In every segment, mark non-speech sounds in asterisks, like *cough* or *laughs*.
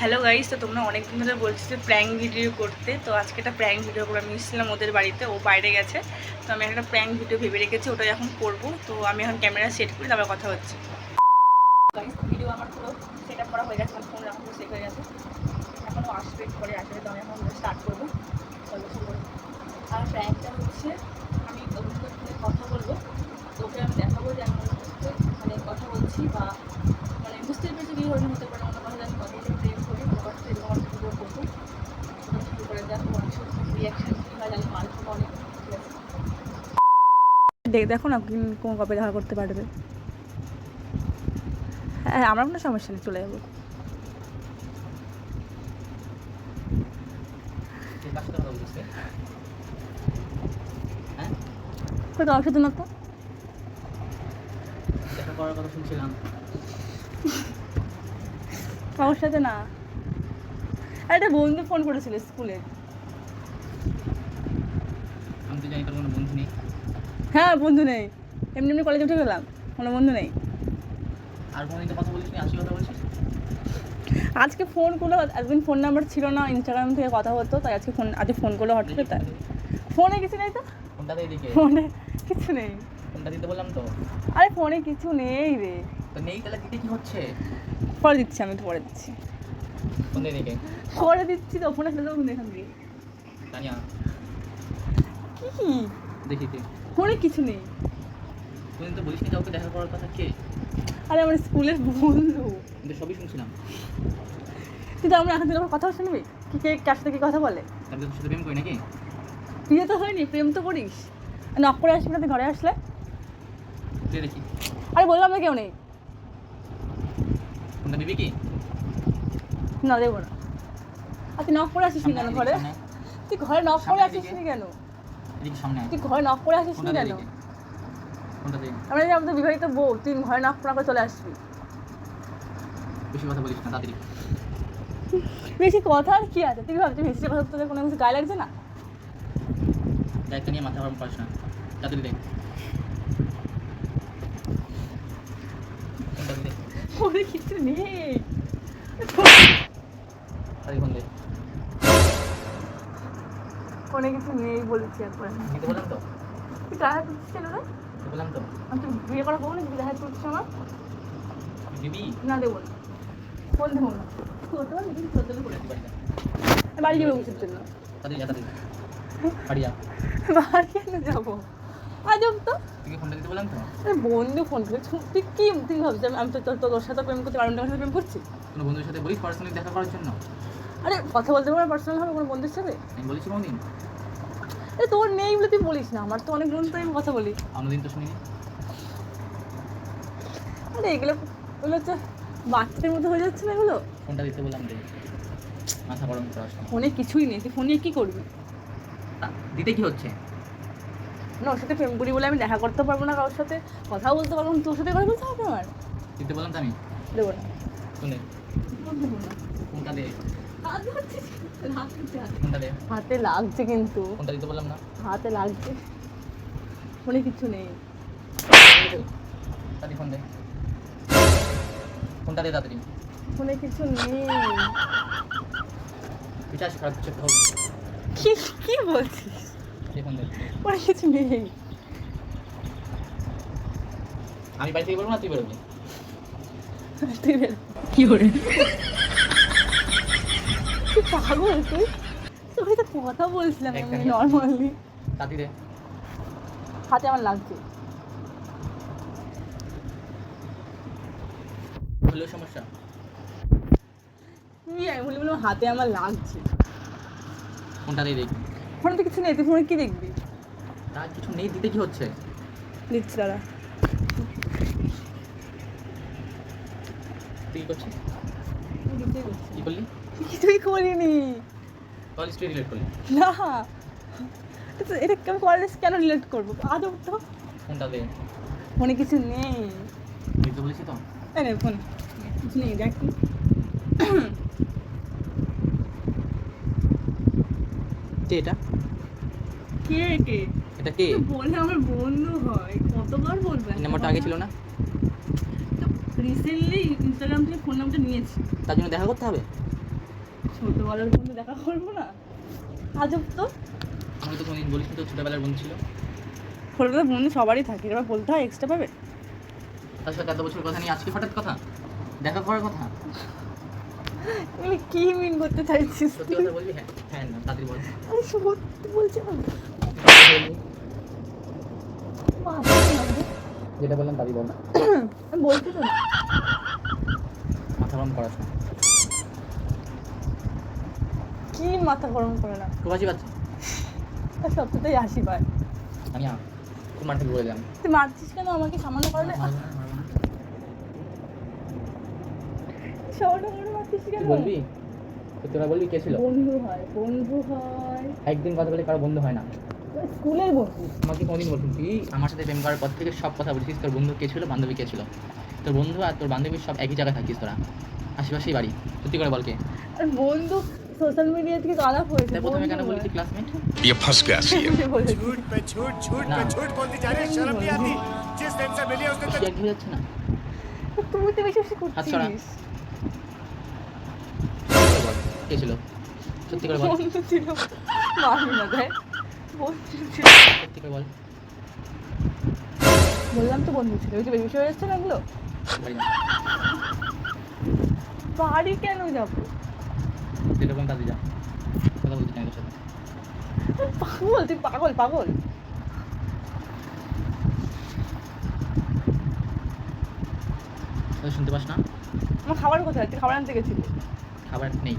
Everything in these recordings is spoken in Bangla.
হ্যালো গাইস তো তোমরা অনেক দিন ধরে বলছি প্র্যাঙ্ক ভিডিও করতে। তো আজকে একটা প্র্যাঙ্ক ভিডিও করে আমি এসেছিলাম ওদের বাড়িতে, ও বাইরে গেছে। তো আমি একটা প্র্যাঙ্ক ভিডিও ভেবে রেখেছি ওটাই এখন করব। তো আমি এখন ক্যামেরা সেট করি তারপর কথা হচ্ছে। ভিডিও আমার পুরো সেট আপ করা হয়ে গেছে, আমার ফোন এখন হয়ে গেছে। এখনও আসবে পরে আসবে, তো আমি এখন স্টার্ট করব। আর প্র্যাঙ্কটা হচ্ছে, আমি কথা বলব। ওকে আমি দেখাবো যে আমি মানে কথা বলছি বা মানে বুঝতে পেরেছি কি ধরনের হতে পারে অন্য কথা আমি কথা বলে প্রেম করি কোনো কথা এরকম আমার সাথে করব ওটা শুরু করে দেখো মানুষের রিয়াকশন কী হয় জানি মানুষ অনেক ঠিক আছে দেখ না কোন কবে দেখা করতে পারবে হ্যাঁ আমার কোনো সমস্যা নেই চলে যাব? হ্যাঁ? না তো শুনছিলাম। আমার সাথে না আর একটা বন্ধু ফোন করেছিল স্কুলে আমি তো জানি তোর কোনো বন্ধু নেই। হ্যাঁ বন্ধু নেই। এমনি এমনি কলেজে উঠে গেলাম কোনো বন্ধু নেই। আর কোনোদিন তো কথা বলিস নি, আজকে কথা বলছিস? আজকে ফোন করল একদিন ফোন নাম্বার ছিল না ইনস্টাগ্রাম থেকে কথা হতো তাই আজকে ফোন আজকে ফোন করল হঠাৎ করে তাই। ফোনে কিছু নেই তো? ফোনটা ফোনে কিছু নেই। ফোনটা দিতে বললাম তো। আরে ফোনে কিছু নেই রে। তো নেই তাহলে দিতে কি হচ্ছে? পরে দিচ্ছি আমি তো পরে দিচ্ছি। ফোন পরে দিচ্ছি তো ফোনে ফেলে দেবো এখান দিয়ে। কি? দেখি। ফোনে কিছু নেই। কোনোদিন তো বলিস কাউকে দেখা করার কথা কে? আরে আমার স্কুলের বন্ধু। কিন্তু সবই শুনছিলাম। কিন্তু আমরা এখন থেকে কথা শুনবি? কি কে কার সাথে কি কথা বলে? আমি তোর সাথে প্রেম করি নাকি? বিয়ে তো হয়নি প্রেম তো করিস। নক করে আসবি না তুই ঘরে আসলে? দেখি। আরে বললাম না কেউ নেই। ফোনটা দিবি কি? না দেবো না। আর তুই নক করে আসিস নি কেন ঘরে? তুই ঘরে নক করে আসিস নি কেন? এদিকে সামনে তুই ঘরে নক করে আসিস নি কেন এদিকে। ফোনটা আমরা যে আমাদের বিবাহিত বউ তুই ঘরে নক না করে চলে আসবি বেশি কথা বলিস না, তাড়াতাড়ি। বেশি কথা আর কি আছে তুই ভাবছিস মিষ্টি কথা তোদের কোনো কিছু গায়ে লাগছে না দায়িত্ব নিয়ে মাথা গরম করিস না। তাড়াতাড়ি দে। ফোনটা দে। ওরে কিছু নেই তাড়াতাড়ি ফোন দে। ফোনে কিছু নেই বলেছি একবার দিতে বললাম তো? তুই গায়ে হাত দিচ্ছিস কেন রে বললাম তো? আমি তো বিয়ে করা বউ নাকি গায়ে হাত তুলছিস আমার তুই দিবি? না দেবো না ফোন দেবো না করতে করে তুই বাড়ি যা। আমি বাড়ি যাব বসের জন্য যা। বাড়ি যা। বাড়ি কেন যাব আজব তো তুই ফোনটা দিতে বললাম তো? আরে বন্ধু ফোন করে তুই কি তুই ভাবছিস আমি- তো তোর তোর সাথে প্রেম করতে পারব না তোর সাথে প্রেম করছি কোনো বন্ধুর সাথে বলিস পার্সোনালি দেখা করার জন্য? আরে কথা বলতে পারো পার্সোনাল হবে কোনো বন্ধুর সাথে আমি বলেছি কোনোদিন? আরে তোর নেই বলে তুই বলিস না আমার তো অনেক বন্ধু আমি কথা বলি দিন তো শুনিনি। আরে এগুলো এগুলো হচ্ছে বাচ্চাদের মতো হয়ে যাচ্ছে না এগুলো ফোনটা দিতে বললাম দে। মাথা গরম করাস না। ফোনে কিছুই নেই তুই ফোন নিয়ে কী করবি দিতে কি হচ্ছে? না ওর সাথে প্রেম করি বলে আমি দেখা করতে পারব না কারোর সাথে কথা বলতে পারব না তোর সাথে কথা বলতে হবে আমার দিতে বললাম তো আমি? দেবো না ফোন ফোনটা দে। হাত লাগছে কিন্তু ফোনটা দিতে বললাম না? হাতে লাগছে ফোনে কিছু নেই তাড়াতাড়ি ফোন দে। ফোনটা দে তাড়াতাড়ি। ফোনে কিছু নেই বিচার খারাপ কিছু হোক। কি কি বলছিস ফোন দে। ফোনে কিছু নেই আমি বাড়ি থেকে বেরোবো না তুই বেরোবি তুই বের কি করে? পাগল তুই তোকে তো কথা বলছিলাম আমি নর্মালি তাড়াতাড়ি দে। হাতে আমার লাগছে। সমস্যা? কি আমি বলি বললাম হাতে আমার লাগছে। ফোনটা দিয়ে ফোনে তো কিছু নেই তুই ফোনে কি দেখবি? তার কিছু নেই দিতে কি হচ্ছে? দিচ্ছি দাদা তুই কি করছিস? কি করলি? কিছুই করিনি। কল স্টোরি রিলেট করলি? না। তো এটা আমি কলেজ কেন রিলেট করব? আদৌ তো। ফোনটা দে। ফোনে কিছু নেই। দিতে বলেছি তো। ফোন। কিছু নেই দেখ। কে এটা? কে কে? এটা কে? বলে আমার বন্ধু হয়। কতবার বলবে? নাম্বারটা আগে ছিল না? রিসেন্টলি ইনস্টাগ্রাম থেকে ফোন নাম্বারটা নিয়েছি। তার জন্য দেখা করতে হবে? ছোটবেলার বন্ধু দেখা করব না। আজব তো। আমি তো কোনোদিন বলিস তো ছোটোবেলার বন্ধু ছিল। ছোটবেলার বন্ধু সবারই থাকে। এবার বলতে হয় এক্সট্রা পাবে? তার সাথে এত বছর কথা নিয়ে আজকে হঠাৎ কথা? দেখা করার কথা? কি মিন করতে চাইছিস সত্যি কথা বলবি? হ্যাঁ হ্যাঁ না তাড়াতাড়ি বল। আমি সত্যি বলছি না। যেটা বললাম তাড়াতাড়ি বল আমি বলছি তো। মাথা গরম করাস না কি মাথা গরম করে না? প্রবাসী বাচ্চা আর সবটাতেই হাসি পায়। আমি খুব মাঠে বলে দিলাম তুই মারছিস কেন আমাকে? সামান্য কারণে? মারবো না, মারবো করে মারছিস কেন? বলবি? তো তোরা বলবি কে ছিল? বন্ধু হয় বন্ধু হয় একদিন কথা বলে কারও বন্ধু হয় না। স্কুলের বন্ধু আমাকে কোনদিন বলছিস তুই আমার সাথে প্রেম করার পর থেকে সব কথা বলছিস তোর বন্ধু কে ছিল বান্ধবী কে ছিল তোর বন্ধু আর তোর বান্ধবী সব একই জায়গায় থাকিস তোরা আশেপাশেই বাড়ি সত্যি করে বল কে আর বন্ধু সোশ্যাল মিডিয়া থেকে আলাপ হয়েছে তাই প্রথমে কেন বন্ধু বলছি ক্লাসমেট ये फंस गया *laughs* सी হয়। আমি বলেছি। झूठ पे झूठ झूठ ना। पे झूठ बोलती जा रही है शर्म नहीं आती जिस दिन से मिली है उस दिन तक কি এক হয়ে যাচ্ছে না তুই তো বেশি বেশি হাত ছড়া। করছিস সত্যি করে বল, কে ছিল সত্যি করে বল বন্ধু ছিল মারবি না দেখ বললাম তো বন্ধু ছিল। ওই যে বেশি হয়ে যাচ্ছে না এগুলো? বাড়ি কেন যাব? বললাম তাড়াতাড়ি যা কথা বলতে চাই তোর সাথে। পাগল তুই পাগল পাগল। শুনতে পাস না? আমার খাবার কোথায়? তুই খাবার আনতে গেছিলি। খাবার নেই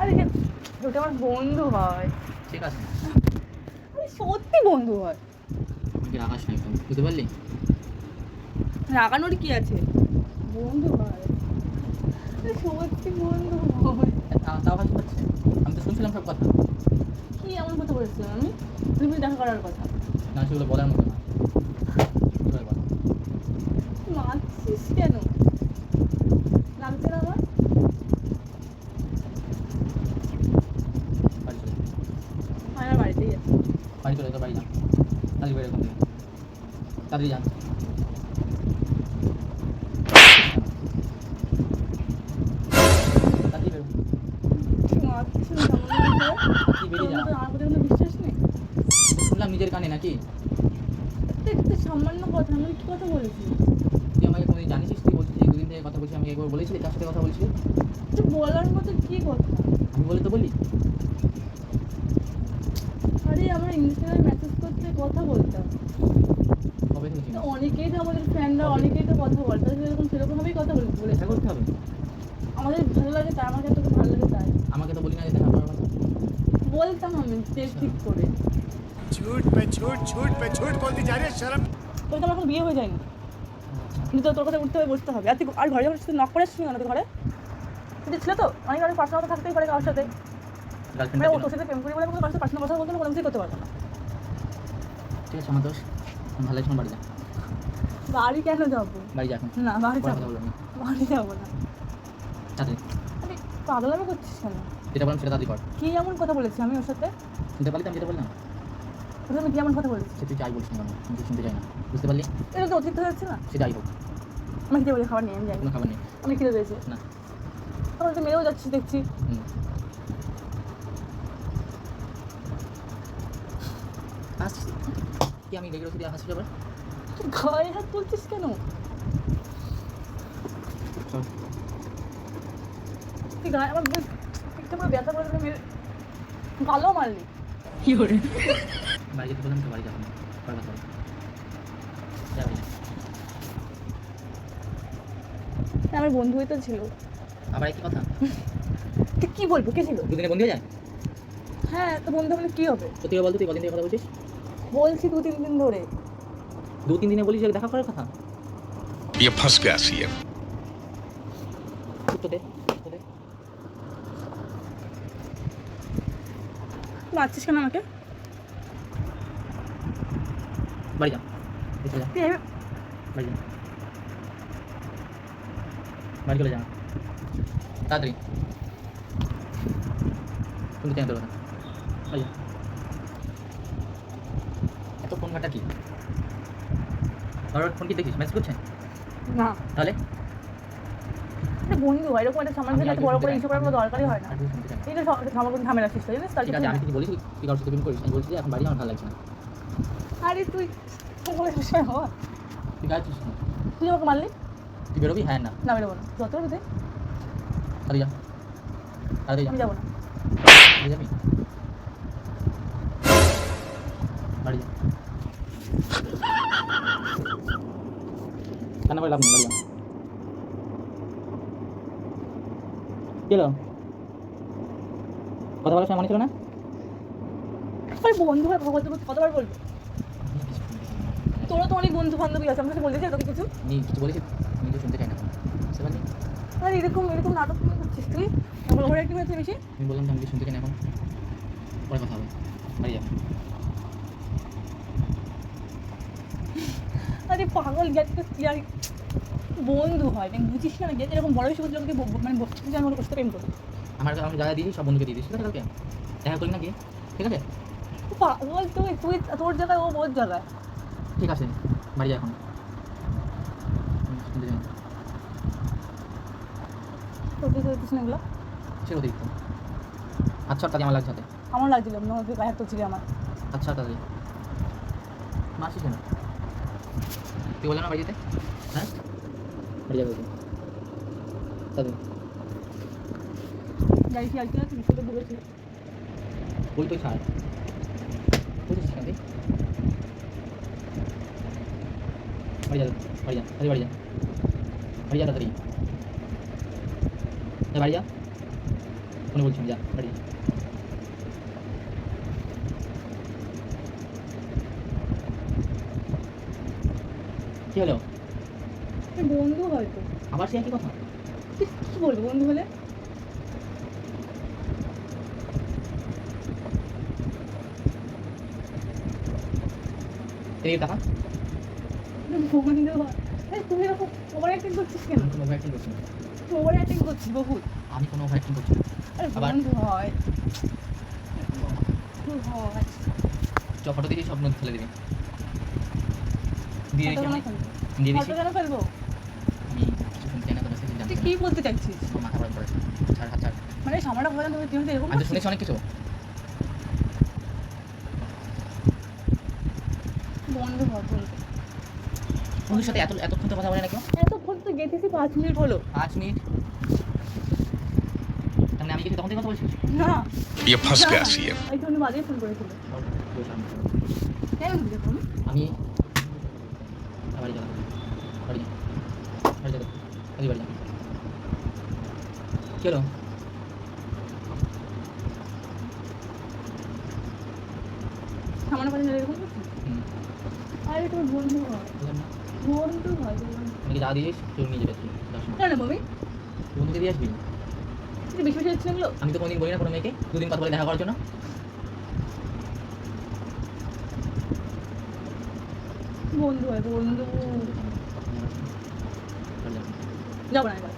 আরে ওটা আমার বন্ধু হয়। ঠিক আছে। আরে সত্যি বন্ধু হয়। আমি কি রাখাস না একদম বুঝতে পারলি? রাগানোর কি আছে? বন্ধু হয়। সত্যি বন্ধু হয়। তা- তাও হাসি পাচ্ছে আমি তো শুনছিলাম সব কথা। কি এমন কথা বলেছিলাম আমি? তুমি দেখা করার কথা। না সেগুলো বলার মতো না। মারছিস কেন লাগছে না আমার বাড়ি চলে আমার বাড়িতেই আছে বাড়ি চলে তো বাড়ি যা তাড়াতাড়ি বেরো এখান থেকে তাড়াতাড়ি যা তাড়াতাড়ি বেরো মারছিস না সামান্য করে। তুই বেরিয়ে যা তোর মতো আমার প্রতি কোনো বিশ্বাস নেই শুনলাম নিজের কানে নাকি সামান্য কথা আমি একটু কথা বলেছি তুই আমাকে কোনোদিন জানিস তুই বলছিস দুদিন থেকে কথা বলছিস আমি একবার বলেছিলি তার সাথে কথা বলছিলি? তো বলার মতো কি কথা বলে তো বলি। আরে, আমরা ইনস্টাগ্রামে মেসেজ করতে কথা থেকে তো অনেকেই তো আমাদের ফ্যানরা অনেকেই তো কথা বলে। তাদের সেরকম সেরকমভাবেই কথা বলে। বলে দেখা করতে হবে। আমাদের ভালো লাগে তাই আমাকে তো ভালো লাগে তাই। আমাকে তো বলি না যে আমার করার কথা। বলতাম আমি আচ্ছা। ঠিক করে। ঝুট পে ঝুট ঝুট পে ঝুট বলতে যা রে শরম। তোর তো এখন বিয়ে হয়ে যায়নি। কিন্তু তোর কথা উঠতে হবে বসতে হবে। আর তুই আর ঘরে যখন তুই নক করে আসছিস না ঘরে? তুই ছিল তো অনেক অনেক পার্সোনাল থাকতেই পারে কারোর সাথে। মানে ও তোর সাথে প্রেম করি বলে কোনো পার্সোনাল কথা বলতে কোনো কিছুই করতে পারব না। ঠিক আছে আমার দোষ। ভালো এখন বাড়ি যা। বাড়ি কেন যাব? বাড়ি যা এখন না বাড়ি যাব না। বাড়ি যাব না। তাড়াতাড়ি আরে পাগলামি করছিস কেন? যেটা বললাম সেটা তাড়াতাড়ি কর। কি এমন কথা বলেছি আমি ওর সাথে? শুনতে পারলি তো আমি যেটা বললাম? ওর সাথে কি এমন কথা বলেছি? সে তুই যাই বলিস না আমি কিছু শুনতে চাই না। বুঝতে পারলি? এটা তো অতিরিক্ত হচ্ছে না? সে যাই হোক। আমি খেতে বলি খাবার নিয়ে আমি যাই। কোনো খাবার নেই। আমি খেতে পেয়েছি। না। আমার তো মেরেও যাচ্ছিস দেখছি। হাসছিস কি আমি রেগে রসিদি হাসছি আবার? তুই গায়ে হাত তুলছিস কেন তুই গায়ে আমার একটা পুরো ব্যথা করে মেরে মারলি বাড়ি যেতে বললাম তো বাড়ি যাব না পরে কথা বলব যা আমার বন্ধুই তো ছিল আবার একই কথা তুই কি বলব কে ছিল দুদিনে বন্ধু হয়ে যায় হ্যাঁ তো বন্ধু হলে কি হবে করে বলতো তুই কদিন থেকে কথা বলছিস বলছি দু তিন দিন ধরে দু তিন দিনে বলিস যে দেখা করার কথা ये फंस गया सी উত্তর দে উত্তর দে মারছিস কেন আমাকে বাড়ি যা ভিতরে যা তুই এভাবে- বাড়ি যা বাড়ি চলে যা তাড়াতাড়ি শুনতে চাই না তোর কথা বাড়ি যা এত ফোন ঘাটা কি বারবার ফোন কি দেখিস মেসেজ করছে? না। তাহলে? বন্ধু এরকম একটা সামান্য আমি একটা বড় করে। ইস্যু করার কোনো দরকারই হয় না। এই যে সামান্য ঝামেলা সৃষ্টি জানিস তার ঠিক আছে আমি। কিছু বলেছি তুই কারোর সাথে প্রেম করিস আমি বলছি যে এখন বাড়ি আমার ভালো লাগছে না। আরে তুই তুই বলে তুই না। তুই আমাকে মারলি? তুই বেরোবি? হ্যাঁ না। না বেরোবো না। যত বেরোতে তাড়াতাড়ি যা। তাড়াতাড়ি যা। আমি যাব না। যাবি? কি হলো কথা বলার সময় মনে ছিল না আরে বন্ধু হয় বলতে কতবার বলব তোরা তো অনেক বন্ধু বান্ধবী আছে চাই তোকে কিছু আমি কিছু বলেছি আমি তো শুনতে চাই না বুঝতে পারলি আরে এরকম এরকম নাটক তুমি করছিস তুই এখন ওভার অ্যাক্টিং হয়েছে বেশি আমি বললাম আমি শুনতে চাই না এখন পরে কথা হবে বাড়ি যা আরে পাগল গেছে তো কি আর বন্ধু হয় তুমি বুঝিস না গেছে এরকম বড় বেশি লোককে মানে বলছিস যে আমি ওর সাথে প্রেম করি আমার আমি যা যা দিয়েছি সব বন্ধুকে দিয়ে দিস ঠিক আছে কালকে? দেখা করি না গিয়ে ঠিক আছে? পাগল তুই তুই তোর জায়গায় ও ওর জায়গায় ঠিক আছে বাড়ি যা এখন। সে অতিরিক্ত। আচ্ছা তাদের আমার লাগছে হাতে। আমার লাগছিল হচ্ছে গায়ে হাত ছিল আমার। আচ্ছা কেন? তুই না বাড়ি যেতে হ্যাঁ? বাড়ি যাবে তুই তাদের যাই কি আর কি আছে বিষয়টা বলেছিল বই তুই ছাড় বুঝেছিস কেন তুই বাড়ি যা বাড়ি যা তাড়াতাড়ি বাড়ি যা বাড়ি যা তাড়াতাড়ি যা বাড়ি যা ফোনে বলছি আমি, যা বাড়ি যা কি হলো তুই বন্ধু হয়তো। আবার সে একই কথা? তুই কি বলব বন্ধু হলে? এই টাকা বন্ধু হয় তুই এরকম ওভার অ্যাক্টিং করছিস কেন? ওভার করছি না। ওভার অ্যাক্টিং করছিস বহুত আমি কোনো ওভার করছি না। আরে? বন্ধু হয়। হয়। চ ফটো দিয়ে স্বপ্ন ফেলে দিবি। দিয়ে? দিয়ে ফটো কেন ফেলব আমি কিছু শুনতে চাই না তোমার সাথে জানতে তুই কি বলতে চাইছিস আমার মাথা গরম করেছে ছাড় হাত ছাড় মানে সামান্য কথা তুমি তুই হয়তো এরকম আমি তো করছিস? শুনেছি অনেক কিছু বন্ধু হয় বন্ধু বন্ধুর সাথে এত এতক্ষণ তো কথা বলে না কেউ এতক্ষণ তো গেতেছি পাঁচ মিনিট হলো পাঁচ মিনিট তার মানে আমি গেছি তখন থেকে কথা বলছিস না ये फंस गया सीएम এই জন্য বাজে ফোন করেছিল কেন দিলে ফোন আমি বাড়ি যাবো বাড়ি যা বাড়ি যাবো সামান্য কথা নিয়ে এরকম আরে তোমার বন্ধু হয়। বন্ধু? হয়। আমি যা দিয়েছিস তুই নিয়ে যাবে কেন বমি। বন্ধুকে দিয়ে আসবি? বেশি বেশি হচ্ছে এগুলো? আমি তো কোনোদিন বলি না কোনো মেয়েকে। দুদিন কথা বলে দেখা করার জন্য। বন্ধু হয় বন্ধু। যাব না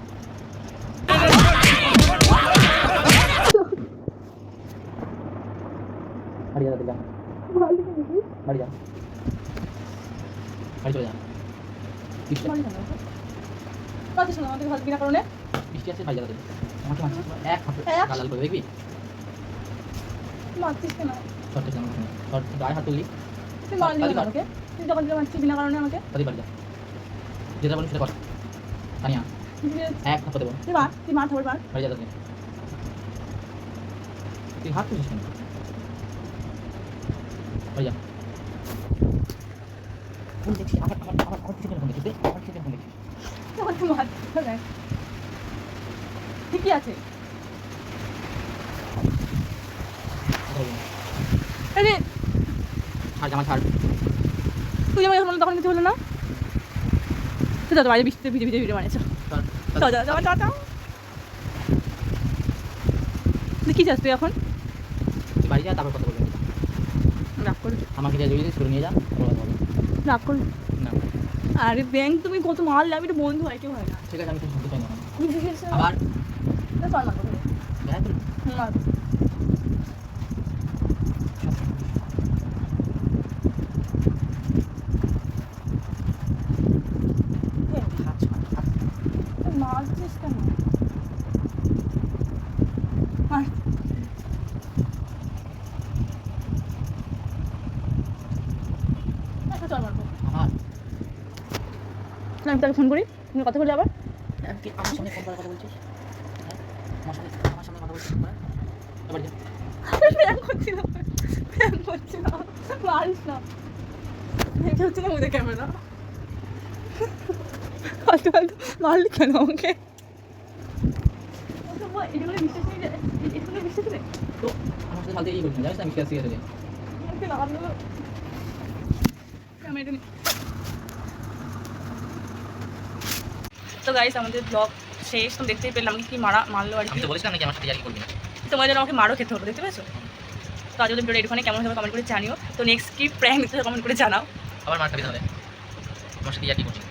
যা বাড়ি যা বাড়ি চলে যা যাব আমাদের হাত বিনা কারণে বৃষ্টি আছে যা আমাকে মারছিস এক হাতে? গালাল করে দেখবি মারছিস কেন শর্টে গায়ে হাত তুললি তুই মারলি কেন। আমাকে তুই যখন যখন মারছিস বিনা কারণে আমাকে তাড়াতাড়ি বাড়ি যা যেটা বলুন সেটা কর তানিয়া তুই এক হাতে দেবো তুই মার তুই মার থাকবে মার বাড়ি যা তুই হাত তুলছিস কেন বাড়ি যা ফোন দেখছি আবার আবার আবার আবার কিসের ফোন দেখছিস আবার কিসের ফোন দেখছিস তুই ঠিকই আছে কথা বলবি না। আরে ছাড় জামা ছাড় তুই আমাকে যখন তখন কিছু হলো না তুই তো বাইরে বৃষ্টিতে ভিজে ভিজে যাও যাও যাও তুই কী চাস তুই এখন বাড়ি যা তারপর কথা বলবি রাগ করবি আমাকে যা জড়িয়ে ছুড়ে নিয়ে যা তারপর কথা বলবি। রাগ করবি না। আরে ব্যাংক তুমি কত মারলে আমি তো বন্ধু হয় কেউ হয় না। ঠিক আছে আমি তো শুনতে চাই না। আবার? চল মার কথা দেখা তুই মার হাত ছাড় হাত মারছিস কেন মার আচ্ছা, চল মারবো আমার না, আমি তাকে ফোন করি। তুমি কথা বলি আবার। মারিস না। দেখে হচ্ছে না ক্যামেরা মারলি কেন আমাকে? এটা করে বিশ্বাস নেই এটা করে বিশ্বাস নেই? তো আমার সাথে ফালতু জানিস আমি শিখে শিখে আমাকে লাগানো ক্যামেরা তো গাইস আমাদের ব্লগ শেষ তুমি দেখতেই পেলাম আমাকে কি মারা মারলো আর কি। বলেছিলাম নাকি আমার সাথে জারি করবি তোমার জন্য আমাকে মারও খেতে হবে দেখতে পেয়েছ? তো আজ ভিডিও এখানে কেমন হবে কমেন্ট করে জানিও। তো নেক্সট কি প্র্যাঙ্ক দেখতে কমেন্ট করে জানাও। আবার মার খাবি তাহলে। আমার সাথে জারি করবি না